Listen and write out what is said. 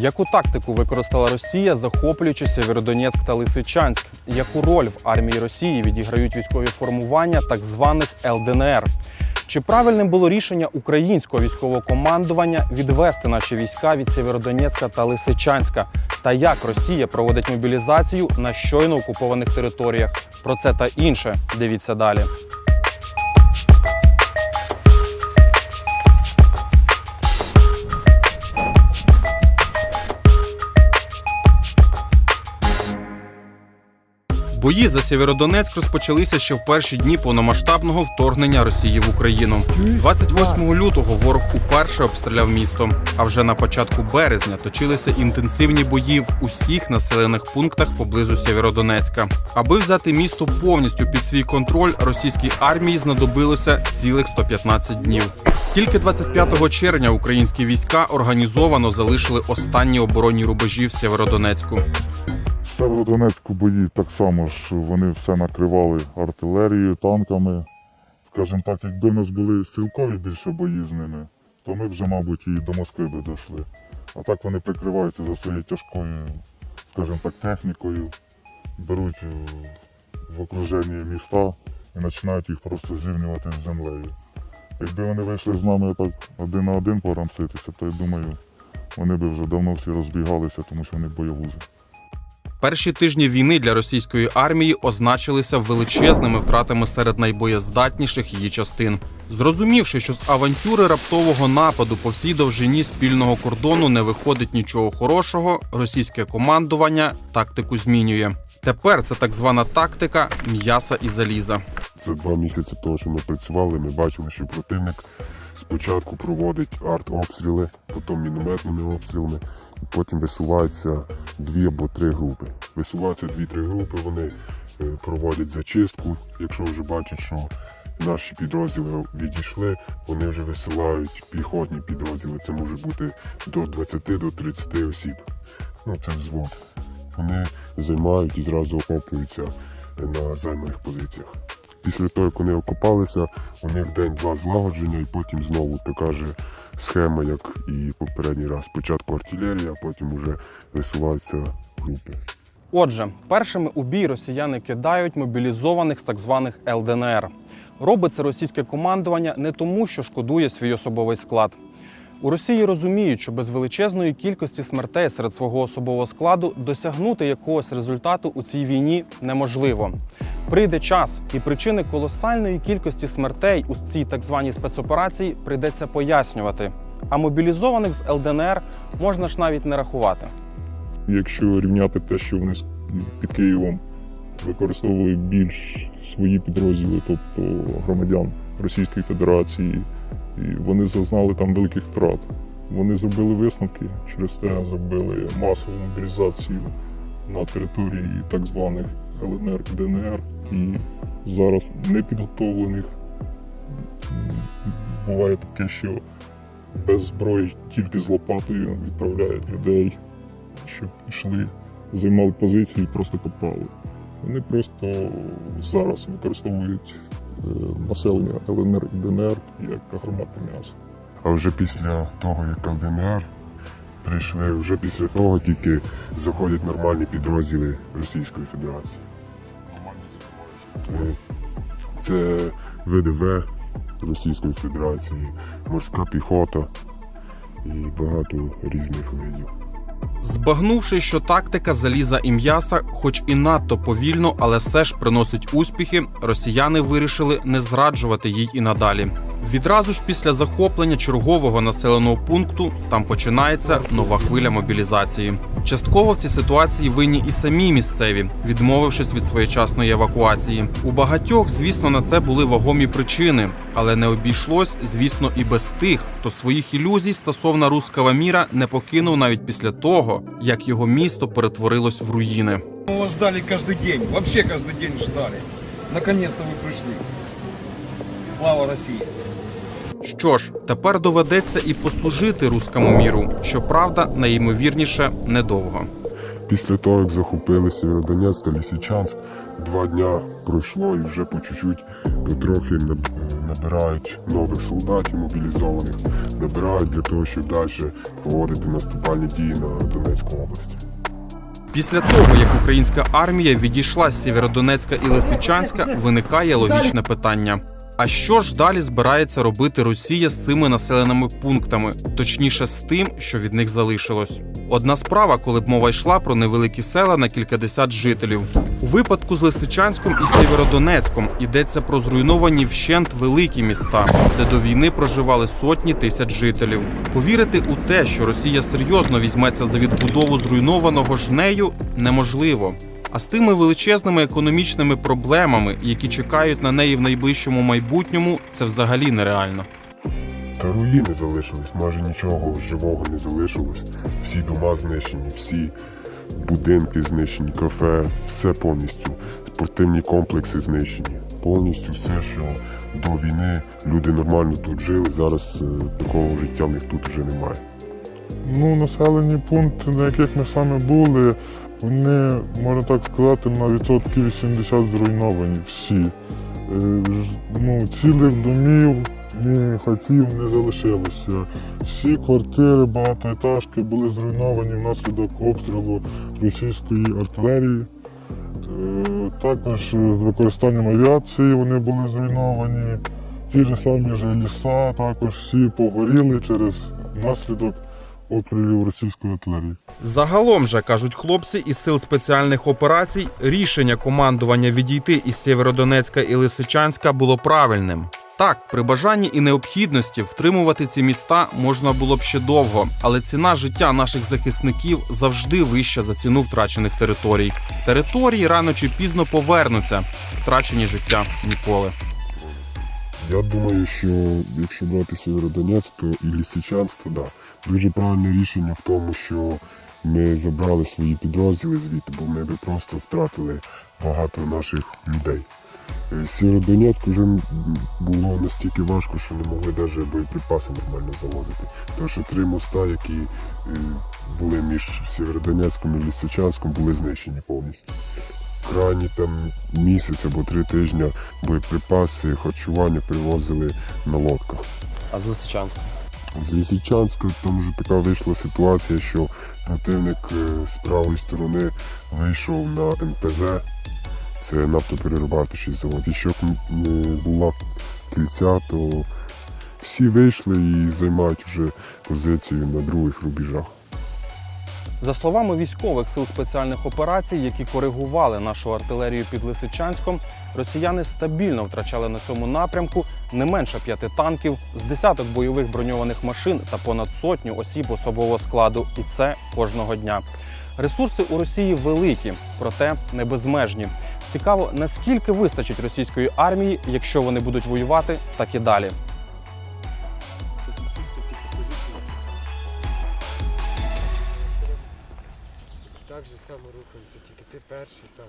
Яку тактику використала Росія, захоплюючи Сєвєродонецьк та Лисичанськ? Яку роль в армії Росії відіграють військові формування так званих ЛДНР? Чи правильним було рішення українського військового командування відвести наші війська від Сєвєродонецька та Лисичанська? Та як Росія проводить мобілізацію на щойно окупованих територіях? Про це та інше дивіться далі. Бої за Сєвєродонецьк розпочалися ще в перші дні повномасштабного вторгнення Росії в Україну. 28 лютого ворог уперше обстріляв місто. А вже на початку березня точилися інтенсивні бої в усіх населених пунктах поблизу Сєвєродонецька. Аби взяти місто повністю під свій контроль, російській армії знадобилося цілих 115 днів. Тільки 25 червня українські війська організовано залишили останні оборонні рубежі в Сєвєродонецьку. В Северодонецьку бої так само ж вони все накривали артилерією, танками. Скажімо так, якби в нас були стрілкові більше бої з ними, то ми вже, мабуть, і до Москви би дійшли. А так вони прикриваються за своєю тяжкою, скажімо так, технікою, беруть в окруження міста і починають їх просто зрівнювати з землею. Якби вони вийшли з нами так один на один порамситися, то я думаю, вони б вже давно всі розбігалися, тому що вони бойовузи. Перші тижні війни для російської армії означилися величезними втратами серед найбоєздатніших її частин. Зрозумівши, що з авантюри раптового нападу по всій довжині спільного кордону не виходить нічого хорошого, російське командування тактику змінює. Тепер це так звана тактика м'яса і заліза. За два місяці того, що ми працювали, ми бачили, що противник спочатку проводить артобстріли, потім мінометними обстрілами, потім висуваються дві або три групи. Висуваються дві-три групи, вони е, проводять зачистку. Якщо вже бачать, що наші підрозділи відійшли, вони вже висилають піхотні підрозділи. Це може бути до 20 до 30 осіб. Ну, це взвод. Вони займають і зразу окопуються на займаних позиціях. Після того, як вони окопалися, у них день-два злагодження, і потім знову така же схема, як і попередній раз. Спочатку артилерія, а потім вже висуваються групи. Отже, першими у бій росіяни кидають мобілізованих з так званих ЛДНР. Робить це російське командування не тому, що шкодує свій особовий склад. У Росії розуміють, що без величезної кількості смертей серед свого особового складу досягнути якогось результату у цій війні неможливо. Прийде час, і причини колосальної кількості смертей у цій так званій спецоперації прийдеться пояснювати. А мобілізованих з ЛДНР можна ж навіть не рахувати. Якщо рівняти те, що вони під Києвом використовували більш свої підрозділи, тобто громадян Російської Федерації, і вони зазнали там великих втрат. Вони зробили висновки, через те зробили масову мобілізацію на території так званих ЛНР ДНР. І зараз непідготовлених буває таке, що без зброї тільки з лопатою відправляють людей щоб пішли, займали позиції і просто копали. Вони просто зараз використовують е, населення ЛНР і ДНР як гармати м'яса. А вже після того, як ЛДНР прийшли, вже після того тільки заходять нормальні підрозділи Російської Федерації. Це ВДВ Російської Федерації, морська піхота і багато різних видів. Збагнувши, що тактика заліза і м'яса, хоч і надто повільно, але все ж приносить успіхи, росіяни вирішили не зраджувати їй і надалі. Відразу ж після захоплення чергового населеного пункту там починається нова хвиля мобілізації. Частково в цій ситуації винні і самі місцеві, відмовившись від своєчасної евакуації. У багатьох, звісно, на це були вагомі причини, але не обійшлось, звісно, і без тих, хто своїх ілюзій стосовно руского міра не покинув навіть після того, як його місто перетворилось в руїни. Мы вас ждали каждый день, вообще каждый день ждали. Наконец-то вы пришли. Слава России! Що ж, тепер доведеться і послужити руському міру, щоправда, найімовірніше, недовго. Після того, як захопили Сєвєродонецьк та Лісичанськ, два дня пройшло і вже по чуть-чуть потрохи наб- набирають нових солдатів мобілізованих, набирають для того, щоб далі проводити наступальні дії на Донецьку область. Після того, як українська армія відійшла з Сєвєродонецька і Лисичанська, виникає логічне питання. А що ж далі збирається робити Росія з цими населеними пунктами, точніше з тим, що від них залишилось? Одна справа, коли б мова йшла про невеликі села на кількадесят жителів. У випадку з Лисичанськом і Сєвєродонецьком йдеться про зруйновані вщент великі міста, де до війни проживали сотні тисяч жителів. Повірити у те, що Росія серйозно візьметься за відбудову зруйнованого жнею, неможливо. А з тими величезними економічними проблемами, які чекають на неї в найближчому майбутньому, це взагалі нереально. Та руїни залишились, майже нічого живого не залишилось. Всі дома знищені, всі будинки знищені, кафе, все повністю. Спортивні комплекси знищені. Повністю все, що до війни люди нормально тут жили. Зараз е, такого життя в них тут вже немає. Ну, населені пункти, на яких ми саме були, вони, можна так сказати, на відсотків 80 зруйновані всі. Е, Ну, цілих домів, ні хатів не залишилося. Всі квартири, багатоетажки були зруйновані внаслідок обстрілу російської артилерії. Е, Також з використанням авіації вони були зруйновані. Ті ж самі ж ліса також всі погоріли через наслідок обстрілів російської артилерії. Загалом же кажуть хлопці із сил спеціальних операцій, рішення командування відійти із Сєвєродонецька і Лисичанська було правильним. Так, при бажанні і необхідності втримувати ці міста можна було б ще довго, але ціна життя наших захисників завжди вища за ціну втрачених територій. Території рано чи пізно повернуться, втрачені життя ніколи. Я думаю, що якщо брати Сєвєродонецьк, то і Лісичанськ, то да. Дуже правильне рішення в тому, що ми забрали свої підрозділи звідти, бо ми би просто втратили багато наших людей. Е, Сєвєродонецьк вже було настільки важко, що не могли навіть боєприпаси нормально завозити. Тому що три моста, які е, були між Сєвєродонецьком і Лісичанськом, були знищені повністю. Крайні там місяць або три тижні боєприпаси, харчування привозили на лодках. А з Лисичанська? З Лісичанська там вже така вийшла ситуація, що противник е, з правої сторони вийшов на НПЗ, це нафтоперерабатуючий завод. І щоб не була кільця, то всі вийшли і займають вже позицію на других рубежах. За словами військових сил спеціальних операцій, які коригували нашу артилерію під Лисичанськом, росіяни стабільно втрачали на цьому напрямку не менше п'яти танків, з десяток бойових броньованих машин та понад сотню осіб особового складу. І це кожного дня. Ресурси у Росії великі, проте не безмежні. Цікаво, наскільки вистачить російської армії, якщо вони будуть воювати, так і далі. Так же само рухаємося, тільки ти перший сам.